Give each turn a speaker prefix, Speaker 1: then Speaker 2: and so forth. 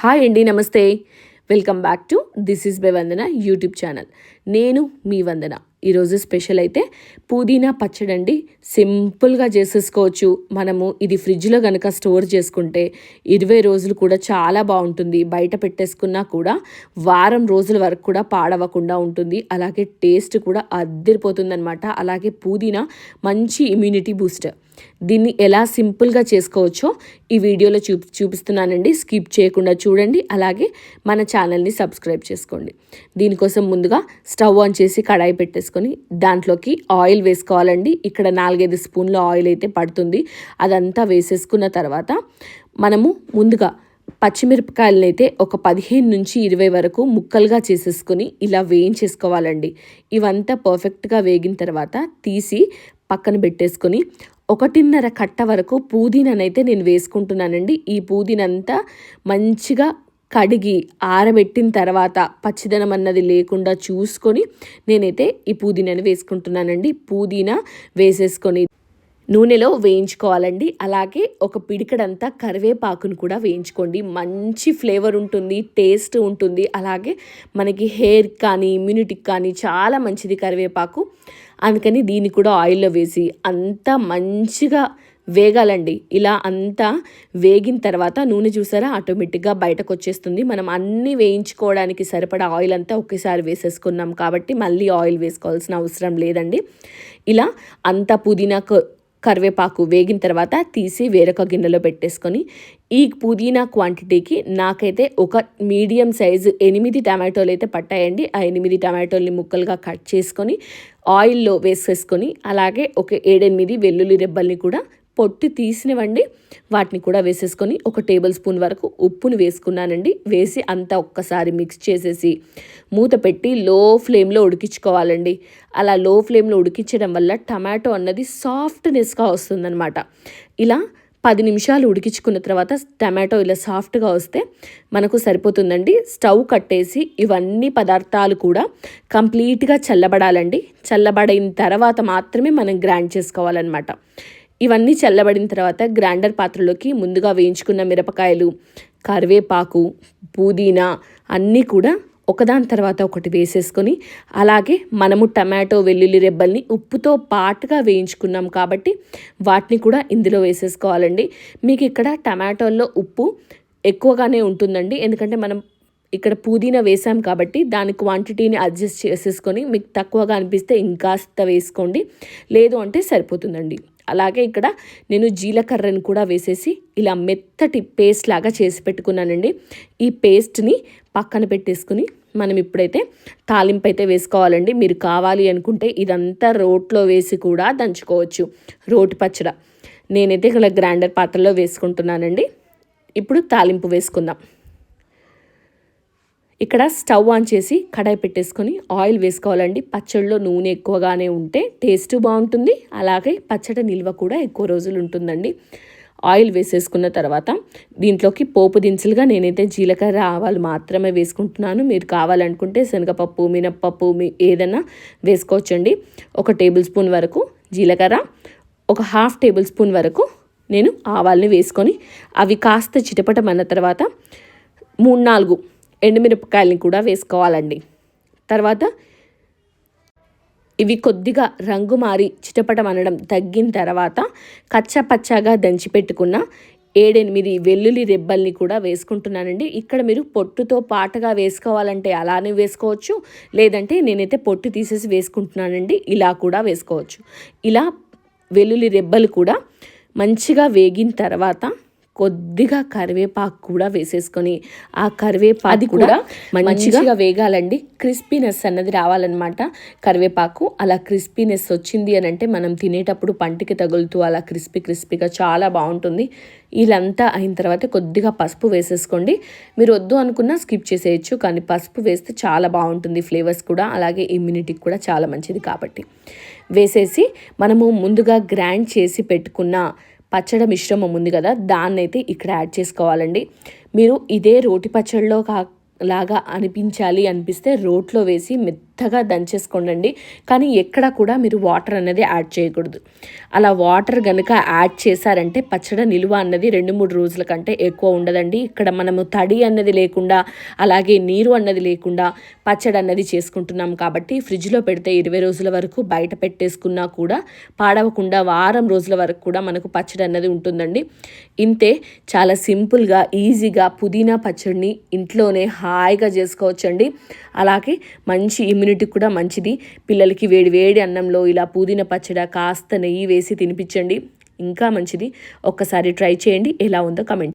Speaker 1: Hi అండి నమస్తే. Welcome back to this is by Vandana YouTube channel. నేను మీ వందన. ఈరోజు స్పెషల్ అయితే పుదీనా పచ్చడి అండి సింపుల్గా చేసేసుకోవచ్చు. మనము ఇది ఫ్రిడ్జ్లో కనుక స్టోర్ చేసుకుంటే ఇరవై రోజులు కూడా చాలా బాగుంటుంది. బయట పెట్టేసుకున్నా కూడా వారం రోజుల వరకు కూడా పాడవకుండా ఉంటుంది. అలాగే టేస్ట్ కూడా అద్దరిపోతుందనమాట అలాగే పుదీనా మంచి ఇమ్యూనిటీ బూస్టర్ దీన్ని ఎలా సింపుల్గా చేసుకోవచ్చో ఈ వీడియోలో చూ చూపిస్తున్నానండి. స్కిప్ చేయకుండా చూడండి. అలాగే మన ఛానల్ని సబ్స్క్రైబ్ చేసుకోండి. దీనికోసం ముందుగా స్టవ్ ఆన్ చేసి కడాయి పెట్టేసుకొని దాంట్లోకి ఆయిల్ వేసుకోవాలండి. ఇక్కడ నాలుగైదు స్పూన్ల ఆయిల్ అయితే పడుతుంది. అదంతా వేసేసుకున్న తర్వాత మనము ముందుగా పచ్చిమిరపకాయలను అయితే ఒక పదిహేను నుంచి ఇరవై వరకు ముక్కలుగా చేసేసుకొని ఇలా వేయించేసుకోవాలండి. ఇవంతా పర్ఫెక్ట్గా వేగిన తర్వాత తీసి పక్కన పెట్టేసుకొని ఒకటిన్నర కట్ట వరకు పుదీనానైతే నేను వేసుకుంటున్నానండి. ఈ పుదీనంతా మంచిగా కడిగి ఆరబెట్టిన తర్వాత పచ్చిదనం అన్నది లేకుండా చూసుకొని నేనైతే ఈ పుదీనాని వేసుకుంటున్నానండి. పుదీనా వేసేసుకొని నూనెలో వేయించుకోవాలండి. అలాగే ఒక పిడికడంతా కరివేపాకును కూడా వేయించుకోండి. మంచి ఫ్లేవర్ ఉంటుంది టేస్ట్ ఉంటుంది. అలాగే మనకి హెయిర్ కానీ ఇమ్యూనిటీకి కానీ చాలా మంచిది కరివేపాకు. అందుకని దీన్ని కూడా ఆయిల్లో వేసి అంతా మంచిగా వేగాలండి. ఇలా అంతా వేగిన తర్వాత నూనె చూసారా? ఆటోమేటిక్గా బయటకు వచ్చేస్తుంది మనం అన్నీ వేయించుకోవడానికి సరిపడా ఆయిల్ అంతా ఒకేసారి వేసేసుకున్నాం కాబట్టి మళ్ళీ ఆయిల్ వేసుకోవాల్సిన అవసరం లేదండి. ఇలా అంతా పుదీనా కరివేపాకు వేగిన తర్వాత తీసి వేరొక గిన్నెలో పెట్టేసుకొని ఈ పుదీనా క్వాంటిటీకి నాకైతే ఒక మీడియం సైజు ఎనిమిది టమాటోలు అయితే పట్టాయండి. ఆ ఎనిమిది టమాటోల్ని ముక్కలుగా కట్ చేసుకొని ఆయిల్లో వేసేసుకొని అలాగే ఒక ఏడెనిమిది వెల్లుల్లి రెబ్బల్ని కూడా పొట్టి తీసినవండి. వాటిని కూడా వేసేసుకొని ఒక టేబుల్ స్పూన్ వరకు ఉప్పుని వేసుకున్నానండి. వేసి అంతా ఒక్కసారి మిక్స్ చేసేసి మూత పెట్టి లో ఫ్లేమ్లో ఉడికించుకోవాలండి. అలా లో ఫ్లేమ్లో ఉడికించడం వల్ల టమాటో అన్నది సాఫ్ట్నెస్గా వస్తుందన్నమాట. ఇలా పది నిమిషాలు ఉడికించుకున్న తర్వాత టమాటో ఇలా సాఫ్ట్గా వస్తే మనకు సరిపోతుందండి. స్టవ్ కట్టేసి ఇవన్నీ పదార్థాలు కూడా కంప్లీట్గా చల్లబడాలండి. చల్లబడిన తర్వాత మాత్రమే మనం గ్రైండ్ చేసుకోవాలన్నమాట. ఇవన్నీ చల్లబడిన తర్వాత గ్రైండర్ పాత్రలోకి ముందుగా వేయించుకున్న మిరపకాయలు కరివేపాకు పుదీనా అన్నీ కూడా ఒకదాని తర్వాత ఒకటి వేసేసుకొని అలాగే మనము టమాటో వెల్లుల్లి రెబ్బల్ని ఉప్పుతో పాటుగా వేయించుకున్నాం కాబట్టి వాటిని కూడా ఇందులో వేసేసుకోవాలండి. మీకు ఇక్కడ టమాటోల్లో ఉప్పు ఎక్కువగానే ఉంటుందండి. ఎందుకంటే మనం ఇక్కడ పుదీనా వేసాం కాబట్టి దాని క్వాంటిటీని అడ్జస్ట్ చేసేసుకొని మీకు తక్కువగా అనిపిస్తే ఇంకాస్త వేసుకోండి. లేదు అంటే సరిపోతుందండి. అలాగే ఇక్కడ నేను జీలకర్రను కూడా వేసేసి ఇలా మెత్తటి పేస్ట్ లాగా చేసి పెట్టుకున్నానండి. ఈ పేస్ట్ని పక్కన పెట్టేసుకుని మనం ఇప్పుడైతే తాలింపు అయితే వేసుకోవాలండి. మీరు కావాలి అనుకుంటే ఇదంతా రోట్లో వేసి కూడా దంచుకోవచ్చు. రోటి పచ్చడ. నేనైతే ఇక్కడ గ్రైండర్ పాత్రలో వేసుకుంటున్నానండి. ఇప్పుడు తాలింపు వేసుకుందాం. ఇక్కడ స్టవ్ ఆన్ చేసి కడాయి పెట్టేసుకొని ఆయిల్ వేసుకోవాలండి. పచ్చడిలో నూనె ఎక్కువగానే ఉంటే టేస్ట్ బాగుంటుంది. అలాగే పచ్చడి నిల్వ కూడా ఎక్కువ రోజులు ఉంటుందండి. ఆయిల్ వేసేసుకున్న తర్వాత దీంట్లోకి పోపు దినుసులుగా నేనైతే జీలకర్ర ఆవాలు మాత్రమే వేసుకుంటున్నాను. మీరు కావాలనుకుంటే శనగపప్పు మినప్పప్పు మీ ఏదైనా వేసుకోవచ్చండి. ఒక టేబుల్ స్పూన్ వరకు జీలకర్ర ఒక హాఫ్ టేబుల్ స్పూన్ వరకు నేను ఆవాల్ని వేసుకొని అవి కాస్త చిటపటమన్న తర్వాత మూడు నాలుగు ఎండుమిరపకాయలని కూడా వేసుకోవాలండి. తర్వాత ఇవి కొద్దిగా రంగు మారి చిటపటం అనడం తగ్గిన తర్వాత కచ్చపచ్చగా దంచి పెట్టుకున్న ఏడెనిమిది వెల్లుల్లి రెబ్బల్ని కూడా వేసుకుంటున్నానండి. ఇక్కడ మీరు పొట్టుతో పాటుగా వేసుకోవాలంటే అలానే వేసుకోవచ్చు. లేదంటే నేనైతే పొట్టు తీసేసి వేసుకుంటున్నానండి. ఇలా కూడా వేసుకోవచ్చు. ఇలా వెల్లుల్లి రెబ్బలు కూడా మంచిగా వేగిన తర్వాత కొద్దిగా కరివేపాకు కూడా వేసేసుకొని ఆ కరివేపాకు అది కూడా మంచిగా వేగాలండి. క్రిస్పీనెస్ అన్నది రావాలన్నమాట. కరివేపాకు అలా క్రిస్పీనెస్ వచ్చింది అని అంటే మనం తినేటప్పుడు పంటికి తగులుతూ అలా క్రిస్పీ క్రిస్పీగా చాలా బాగుంటుంది. ఇలాంతా అయిన తర్వాత కొద్దిగా పసుపు వేసేసుకోండి. మీరు వద్దు అనుకున్నా స్కిప్ చేసేయచ్చు కానీ పసుపు వేస్తే చాలా బాగుంటుంది ఫ్లేవర్స్ కూడా. అలాగే ఇమ్యూనిటీకి కూడా చాలా మంచిది కాబట్టి. వేసేసి మనము ముందుగా గ్రైండ్ చేసి పెట్టుకున్న పచ్చడి మిశ్రమం ఉంది కదా దాన్ని అయితే ఇక్కడ యాడ్ చేసుకోవాలండి. మీరు ఇదే రోటి పచ్చడిలో కా లాగా అనిపించాలి అనిపిస్తే రోట్లో వేసి మెత్త మెత్తగా దంచేసుకోండి కానీ ఎక్కడ కూడా మీరు వాటర్ అనేది యాడ్ చేయకూడదు. అలా వాటర్ కనుక యాడ్ చేశారంటే పచ్చడి నిలువ అన్నది రెండు మూడు రోజుల కంటే ఎక్కువ ఉండదండి. ఇక్కడ మనము తడి అన్నది లేకుండా అలాగే నీరు అన్నది లేకుండా పచ్చడి అన్నది చేసుకుంటున్నాం కాబట్టి ఫ్రిడ్జ్లో పెడితే ఇరవై రోజుల వరకు బయట పెట్టేసుకున్నా కూడా పాడవకుండా వారం రోజుల వరకు కూడా మనకు పచ్చడి అన్నది ఉంటుందండి. ఇంతే చాలా సింపుల్గా ఈజీగా పుదీనా పచ్చడిని ఇంట్లోనే హాయిగా చేసుకోవచ్చండి. అలాగే మంచి ఇమ్యూనిటీ కూడా మంచిది. పిల్లలకి వేడి వేడి అన్నంలో ఇలా పుదీనా పచ్చడి కాస్త నెయ్యి వేసి తినిపించండి. ఇంకా మంచిది. ఒక్కసారి ట్రై చేయండి. ఎలా ఉందో కమెంట్